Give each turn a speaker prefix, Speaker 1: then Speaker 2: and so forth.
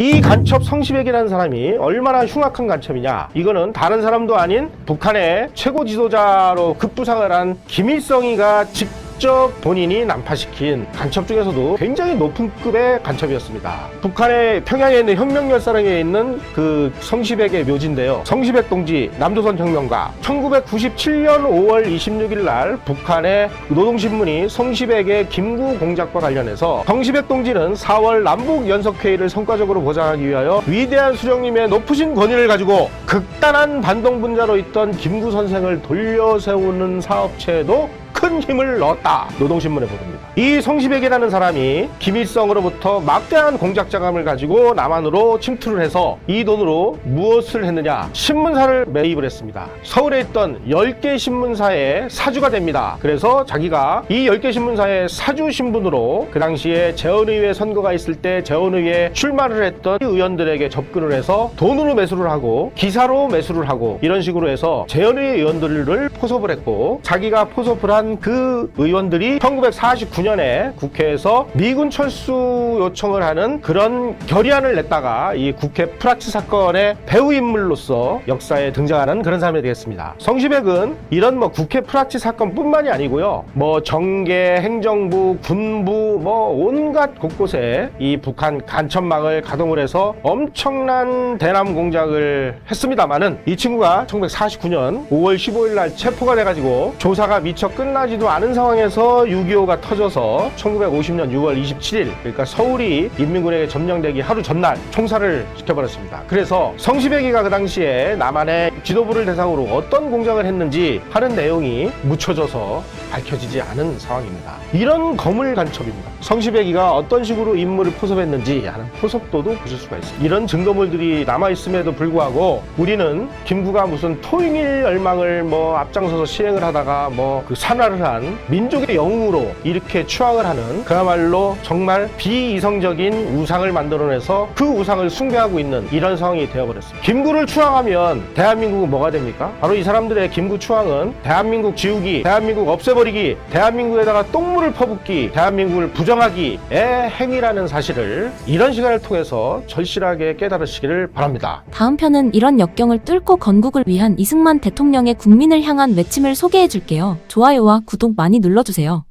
Speaker 1: 이 간첩 성시백이라는 사람이 얼마나 흉악한 간첩이냐? 이거는 다른 사람도 아닌 북한의 최고 지도자로 급부상을 한 김일성이가 직접 본인이 난파시킨 간첩 중에서도 굉장히 높은 급의 간첩이었습니다. 북한의 평양에 있는 혁명열사령에 있는 그 성시백의 묘지인데요. 성시백 동지 남조선 혁명가 1997년 5월 26일 날 북한의 노동신문이 성시백의 김구 공작과 관련해서 성시백 동지는 4월 남북 연석회의를 성과적으로 보장하기 위하여 위대한 수령님의 높으신 권위를 가지고 극단한 반동 분자로 있던 김구 선생을 돌려 세우는 사업체에도 큰 힘을 넣었다. 노동신문에 보도입니다. 이 성시백이라는 사람이 김일성으로부터 막대한 공작 자금을 가지고 남한으로 침투를 해서 이 돈으로 무엇을 했느냐? 신문사를 매입을 했습니다. 서울에 있던 10개 신문사의 사주가 됩니다. 그래서 자기가 이 10개 신문사의 사주 신분으로 그 당시에 재헌의회 선거가 있을 때 재헌의회 출마를 했던 의원들에게 접근을 해서 돈으로 매수를 하고 기사로 매수를 하고 이런 식으로 해서 재헌의회 의원들을 포섭을 했고 자기가 포섭을 한그 의원들이 1949년에 국회에서 미군 철수 요청을 하는 그런 결의안을 냈다가 이 국회 프라치 사건의 배후 인물로서 역사에 등장하는 그런 사람이 되겠습니다. 성시백은 이런 뭐 국회 프라치 사건뿐만이 아니고요. 뭐 정계, 행정부, 군부 뭐 온갖 곳곳에 이 북한 간첩망을 가동을 해서 엄청난 대남 공작을 했습니다만은 이 친구가 1949년 5월 15일 날 체포가 돼가지고 조사가 미처 끝나 지도 않은 상황에서 6.25가 터져서 1950년 6월 27일 그러니까 서울이 인민군에게 점령되기 하루 전날 총살을 시켜버렸습니다. 그래서 성시백이가 그 당시에 남한의 지도부를 대상으로 어떤 공작을 했는지 하는 내용이 묻혀져서 밝혀지지 않은 상황입니다. 이런 거물 간첩입니다. 성시백이가 어떤 식으로 인물을 포섭했는지 하는 포섭도도 보실 수가 있습니다. 이런 증거물들이 남아있음에도 불구하고 우리는 김구가 무슨 토ing일 열망을 뭐 앞장서서 시행을 하다가 뭐 그 산화 를 한 민족의 영웅으로 이렇게 추앙을 하는 그야말로 정말 비이성적인 우상을 만들어내서 그 우상을 숭배하고 있는 이런 상황이 되어버렸습니다. 김구를 추앙하면 대한민국은 뭐가 됩니까? 바로 이 사람들의 김구 추앙은 대한민국 지우기, 대한민국 없애버리기, 대한민국에다가 똥물을 퍼붓기, 대한민국을 부정하기의 행위라는 사실을 이런 시간을 통해서 절실하게 깨달으시기를 바랍니다.
Speaker 2: 다음 편은 이런 역경을 뚫고 건국을 위한 이승만 대통령의 국민을 향한 외침을 소개해 줄게요. 좋아요와 구독 많이 눌러주세요.